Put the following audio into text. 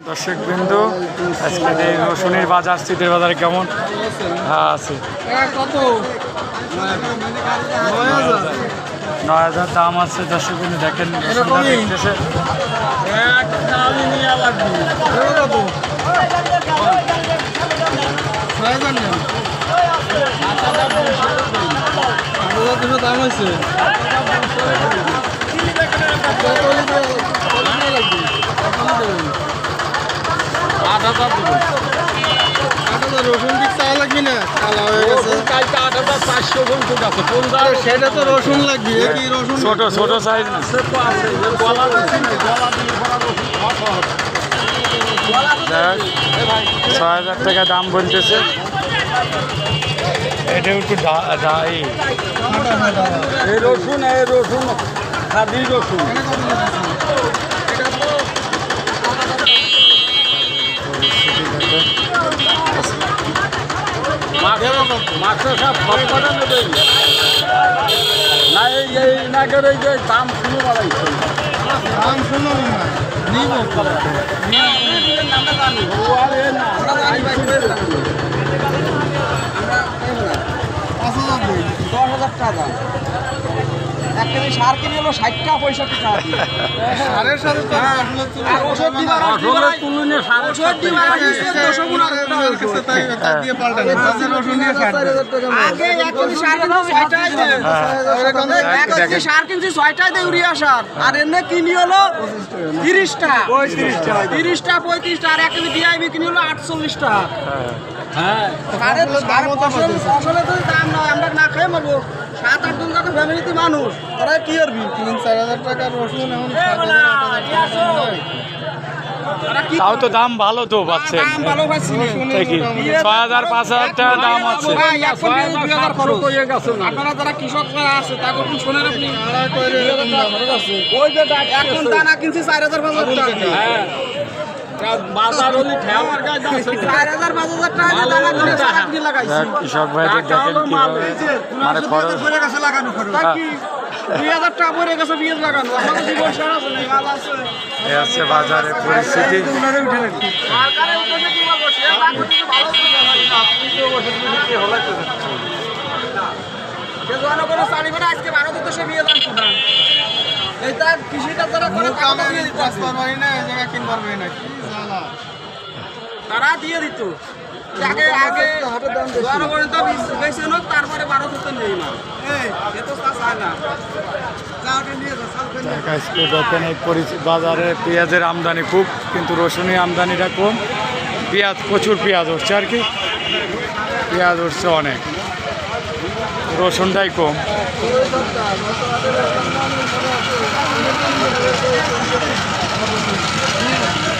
দর্শক বিন্দু আজকে রসুনের বাজার শীতের বাজারে কেমন? হ্যাঁ আছে। নয় হাজার দাম আছে দর্শক বিন্দু দেখেন দেখতেছে দাম হয়েছে আট হাজার দেবো আট হাজার রসুন দিক চা লাগবে না? কালা হয়ে গেছে। কালকে আট হাজার চারশো বন্ধু আছে। পঞ্চাশ সেটা তো রসুন লাগবে। কি রসুন? ছোট ছোট সাইজ দিয়ে সহজ। দেখ ছয় হাজার টাকা দাম বলতেছে। এটা একটু রসুন এই রসুন খাদি রসুন? মাছের মাছের সব সব কটা নেবেন না এই এই নাকের এই যে দাম শুনে বাড়াইছে দাম শুনো নিব দশ হাজার টাকা। এক সার কিনে হলো ষাট টাকা পঁয়ষট্টি টাকা সারের সাথে ওষুধ দিবার ওষুধ দিবার আগে হয়ে। এক কেজি সার কিনছি ছয়টাই দেয়। এক কেজি সার কিনছি ছয়টাই দেয় ইউরিয়া সার। আর এনে কিনি হলো তিরিশটা। তিরিশটা পঁয়ত্রিশটা আর এক কেজি ডিআইবি কিনি হলো আটচল্লিশ টাকা হ্যাঁ। সারের সারের ফসলের তো দাম নয় আমরা না খেয়ে মরবো। সাত আট জন যাতে ফ্যামিলিতে মানুষ। তারা কি করবি? তিন চার হাজার টাকা রসুন এখন টাকা তাও তো দাম ভালো তো পাচ্ছেন ছয় হাজার পাঁচ হাজার টাকা দাম আছে। আপনারা যারা কৃষক আছে তাকে কোন শোনেন আপনি ওই যে এখন দানা কিনছি চার হাজার পাঁচ হাজার টাকা। কৃষক ভাইদের দেখেন মানে খরচ আছে। বাজারের পরিস্থিতি। বেটা আজকে ভারতে তো বিয়ে জানতো না। এইটা কৃষিটা যারা করে তারা দিয়ে দিত। না, এই কিনতে না। কি জ্বালা। তারা দিয়ে আগে আগে বেশি। হোক তারপরে নেই না। দেখেন এই বাজারে পেঁয়াজের আমদানি খুব কিন্তু রসুনের আমদানিটা কম। পেঁয়াজ প্রচুর পেঁয়াজ উঠছে আর কি। পেঁয়াজ উঠছে অনেক। রসুনটাই কম। Thank you.